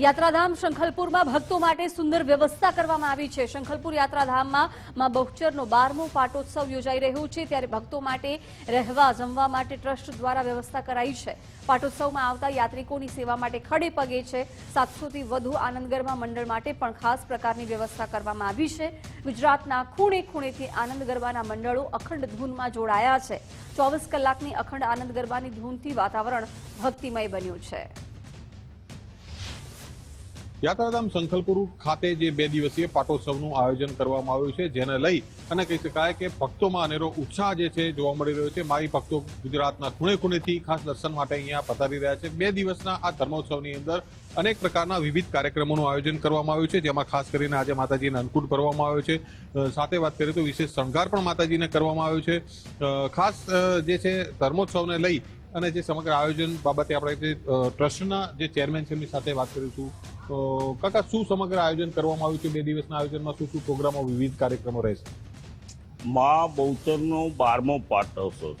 યાત્રાધામ શંખલપુરમાં ભક્તો માટે સુંદર વ્યવસ્થા કરવામાં આવી છે. શંખલપુર યાત્રાધામમાં માં બહુચરનો બારમો પાટોત્સવ યોજાઈ રહ્યો છે. ત્યારે ભક્તો માટે રહેવા જમવા માટે ટ્રસ્ટ દ્વારા વ્યવસ્થા કરાઈ છે. પાટોત્સવમાં આવતા યાત્રિકોની સેવા માટે ખડે પગે છે. સાતસોથી વધુ આનંદ ગરબા મંડળ માટે પણ ખાસ પ્રકારની વ્યવસ્થા કરવામાં આવી છે. ગુજરાતના ખૂણે ખૂણેથી આનંદ ગરબાના મંડળો અખંડ ધૂનમાં જોડાયા છે. ચોવીસ કલાકની અખંડ આનંદ ગરબાની ધૂનથી વાતાવરણ ભક્તિમય બન્યું છે. યાત્રાધામ સંખલપુર ખાતે જે બે દિવસીય પાટોત્સવનું આયોજન કરવામાં આવ્યું છે, જેને લઈ અને કહી શકાય કે ભક્તોમાં અનેરો ઉત્સાહ જે છે જોવા મળી રહ્યો છે. માઈ ભક્તો ગુજરાતના ખૂણે ખૂણેથી ખાસ દર્શન માટે અહીંયા પધારી રહ્યા છે. બે દિવસના આ ધર્મોત્સવની અંદર અનેક પ્રકારના વિવિધ કાર્યક્રમોનું આયોજન કરવામાં આવ્યું છે, જેમાં ખાસ કરીને આજે માતાજીને અન્નકૂટ ભરવામાં આવ્યો છે. સાથે વાત કરીએ તો વિશેષ શણગાર પણ માતાજીને કરવામાં આવ્યો છે. ખાસ જે છે ધર્મોત્સવને લઈ અને જે સમગ્ર આયોજન બાબતે આપણે જે ટ્રસ્ટના જે ચેરમેન છે એમની સાથે વાત કરીશું. તો કાકા, શું સમગ્ર આયોજન કરવામાં આવ્યું છે? બે દિવસના આયોજનમાં શું શું પ્રોગ્રામો, વિવિધ કાર્યક્રમો રહેશે? મા બહુચરનો બારમો પાટોત્સવ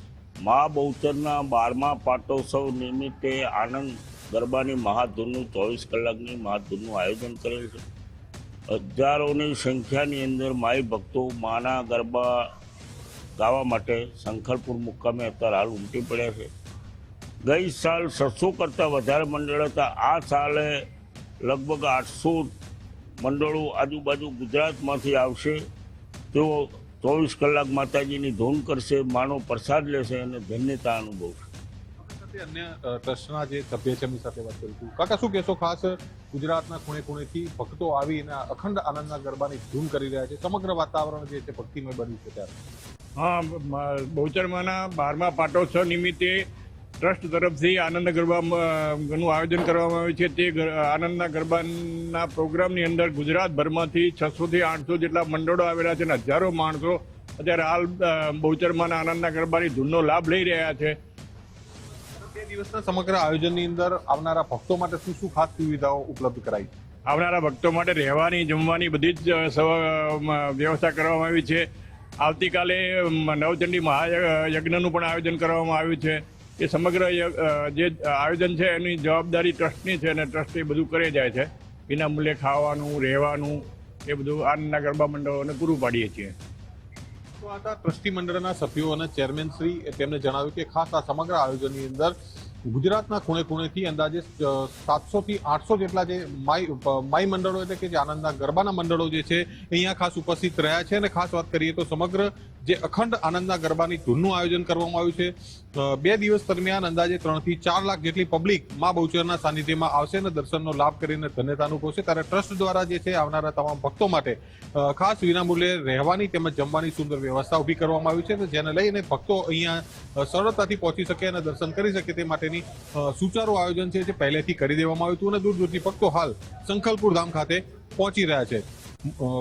મા બહુચરના બારમા પાટોત્સવ નિમિત્તે આનંદ ગરબાની મહાધૂનનું ચોવીસ કલાકની મહાધૂનનું આયોજન કરેલ છે. હજારોની સંખ્યાની અંદર માઈ ભક્તો માના ગરબા ગાવા માટે શંખરપુર મુકામે અત્યારે હાલ ઉમટી પડ્યા છે. ગઈ સાલ છસો કરતાં વધારે મંડળ હતા. આ સાલે લગભગ આઠસો મંડળો આજુબાજુ ગુજરાતમાંથી આવશે. તેઓ ચોવીસ કલાક માતાજીની ધૂન કરશે માનો પ્રસાદ લેશે અને ધન્યતા અનુભવશે. અન્ય ટ્રસ્ટના જે સભ્ય છે એમની સાથે વાત કરીશું કાકા શું કહેશો ખાસ? ગુજરાતના ખૂણે ખૂણેથી ભક્તો આવીને આ અખંડ આનંદના ગરબાની ધૂમ કરી રહ્યા છે. સમગ્ર વાતાવરણ જે છે ભક્તિમય બન્યું છે ત્યારે. હા બહુચરમાના બારમા પાટોત્સવ નિમિત્તે ટ્રસ્ટ તરફથી આનંદ ગરબાનું આયોજન કરવામાં આવ્યું છે. તે આનંદના ગરબાના પ્રોગ્રામની અંદર ગુજરાતભરમાંથી છસોથી આઠસો જેટલા મંડળો આવેલા છે અને હજારો માણસો અત્યારે હાલ બહુચરમાના આનંદના ગરબાની ધૂનનો લાભ લઈ રહ્યા છે. બે દિવસના સમગ્ર આયોજનની અંદર આવનારા ભક્તો માટે શું શું ખાસ સુવિધાઓ ઉપલબ્ધ કરાઈ? આવનારા ભક્તો માટે રહેવાની જમવાની બધી જ વ્યવસ્થા કરવામાં આવી છે. આવતીકાલે નવચંડી મહાયજ્ઞનું પણ આયોજન કરવામાં આવ્યું છે. એ સમગ્ર જે આયોજન છે એની જવાબદારી ટ્રસ્ટની છે અને ટ્રસ્ટ એ બધું કરે જાય છે. વિના મૂલ્યે ખાવાનું, રહેવાનું એ બધું આનંદના ગરબા મંડળોને પૂરું પાડીએ છીએ. તો આ ટ્રસ્ટી મંડળના સભ્યો અને ચેરમેન શ્રી તેમણે જણાવ્યું કે ખાસ આ સમગ્ર આયોજનની અંદર ગુજરાતના ખૂણે ખૂણેથી અંદાજે સાતસો થી આઠસો જેટલા જે માઈ માઈ મંડળો એટલે કે જે આનંદના ગરબાના મંડળો જે છે, અહીંયા ખાસ ઉપસ્થિત રહ્યા છે. અને ખાસ વાત કરીએ તો સમગ્ર જે અખંડ આનંદના ગરબાની ધૂનનું આયોજન કરવામાં આવ્યું છે. બે દિવસ દરમિયાન અંદાજે ત્રણથી ચાર લાખ જેટલી પબ્લિક મા બહુચરના સાનિધ્યમાં આવશે અને દર્શનનો લાભ કરીને ધન્યતા અનુભવશે. ત્યારે ટ્રસ્ટ દ્વારા જે છે, આવનારા તમામ ભક્તો માટે ખાસ વિનામૂલ્યે રહેવાની તેમજ જમવાની સુંદર વ્યવસ્થા ઊભી કરવામાં આવી છે. જેને લઈને ભક્તો અહીંયા સરળતાથી પહોંચી શકે અને દર્શન કરી શકે તે માટેની સુચારું આયોજન છે જે પહેલેથી કરી દેવામાં આવ્યું હતું અને દૂર દૂરથી ભક્તો હાલ સંખલપુર ધામ ખાતે પહોંચી રહ્યા છે.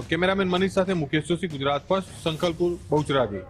કેમેરામેન મનીષ સાથે મુકેશ જોશી, ગુજરાત ફર્સ્ટ સંખલપુર બહુચરાજી.